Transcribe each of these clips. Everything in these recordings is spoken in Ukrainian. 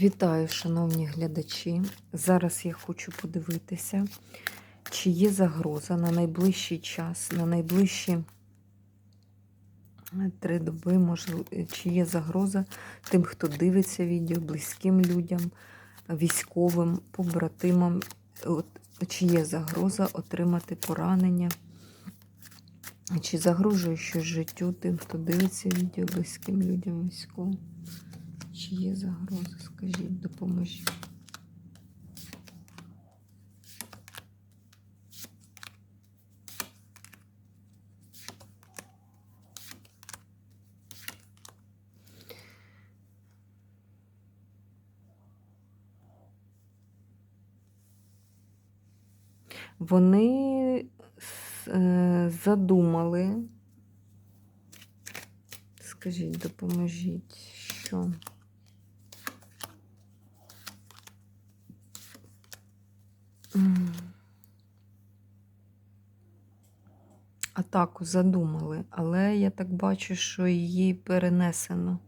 Вітаю, шановні глядачі. Зараз я хочу подивитися, чи є загроза на найближчий час, на найближчі три доби, можливо, чи є загроза тим, хто дивиться відео, близьким людям, військовим, побратимам, чи є загроза отримати поранення, чи загрожує щось життю тим, хто дивиться відео, близьким людям, військовим. Чи є загроза, скажіть, допоможіть. Вони е, задумали, скажіть, допоможіть, що? Атаку задумали, але я так бачу, що її перенесено.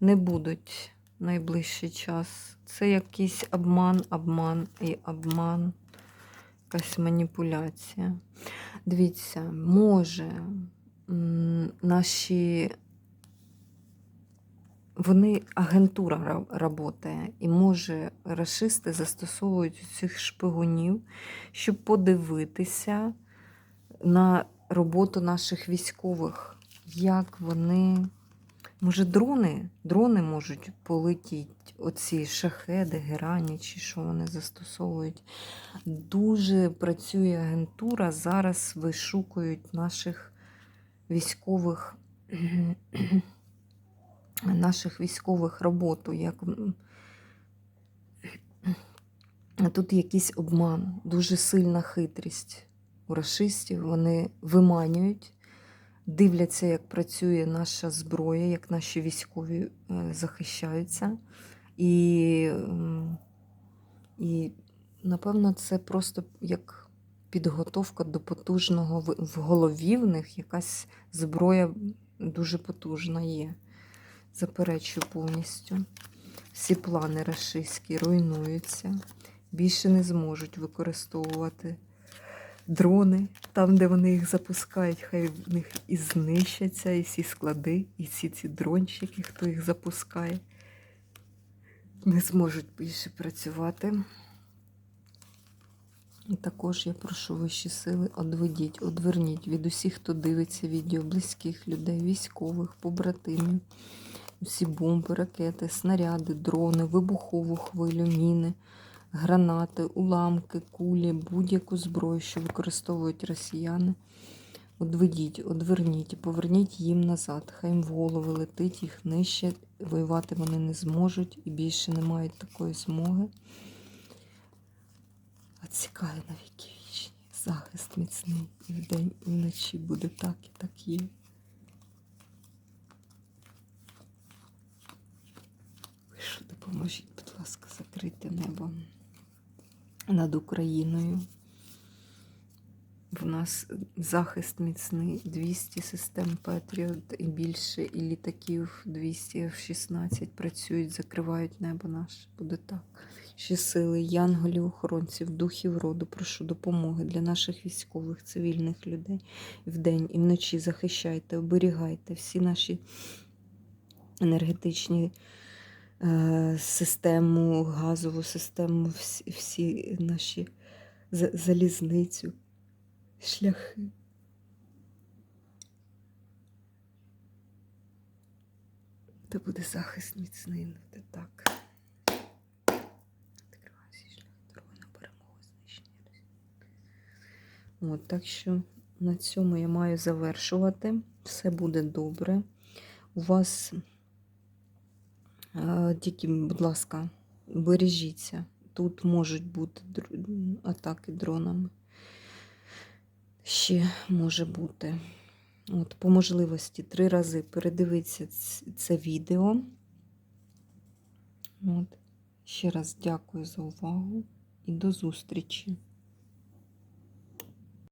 Не будуть найближчий час. Це якийсь обман, обман і обман, якась маніпуляція. Дивіться, може наші вони агентура працює, і може расисти застосовують цих шпигунів, щоб подивитися на роботу наших військових, як вони. Може, дрони? Дрони можуть полетіти, оці шахеди, герані, чи що вони застосовують. Дуже працює агентура, зараз вишукують наших військових наших військових роботу. Як... Тут якийсь обман, дуже сильна хитрість у расистів. Вони виманюють, дивляться, як працює наша зброя, як наші військові е, захищаються. І, і напевно, це просто як підготовка до потужного в голові в них якась зброя дуже потужна є заперечую повністю. Всі плани рашистські руйнуються. Більше не зможуть використовувати дрони там, де вони їх запускають. Хай в них і знищаться, і всі склади, і всі ці дрончики, хто їх запускає, не зможуть більше працювати. І також я прошу вищі сили, одведіть, одверніть від усіх, хто дивиться відео, близьких людей, військових, побратимів, усі бомби, ракети, снаряди, дрони, вибухову хвилю, міни, гранати, уламки, кулі, будь-яку зброю, що використовують росіяни. Одведіть, одверніть поверніть їм назад. Хай їм в голови летить, їх нищать, воювати вони не зможуть і більше не мають такої змоги. Отсікаю на віки вічні. Захист міцний і вдень, і вночі буде так і так є. Ви що допоможіть, будь ласка, закрити небо над Україною. В нас захист міцний, 200 систем Петріот і більше, і літаків 200 F-16 працюють, закривають небо наше. Буде так. Ще сили, янголів, охоронців, духів роду, прошу допомоги для наших військових, цивільних людей вдень і вночі захищайте, оберігайте всі наші енергетичні систему, газову систему, всі, всі наші за- залізницю, шляхи. Та буде захист міцний, буде так. Перемогу знищення. От, так що на цьому я маю завершувати. Все буде добре. У вас е, тільки, будь ласка, бережіться. Тут можуть бути атаки дронами. Ще може бути. От, по можливості три рази передивіться це відео. От. Ще раз дякую за увагу і до зустрічі!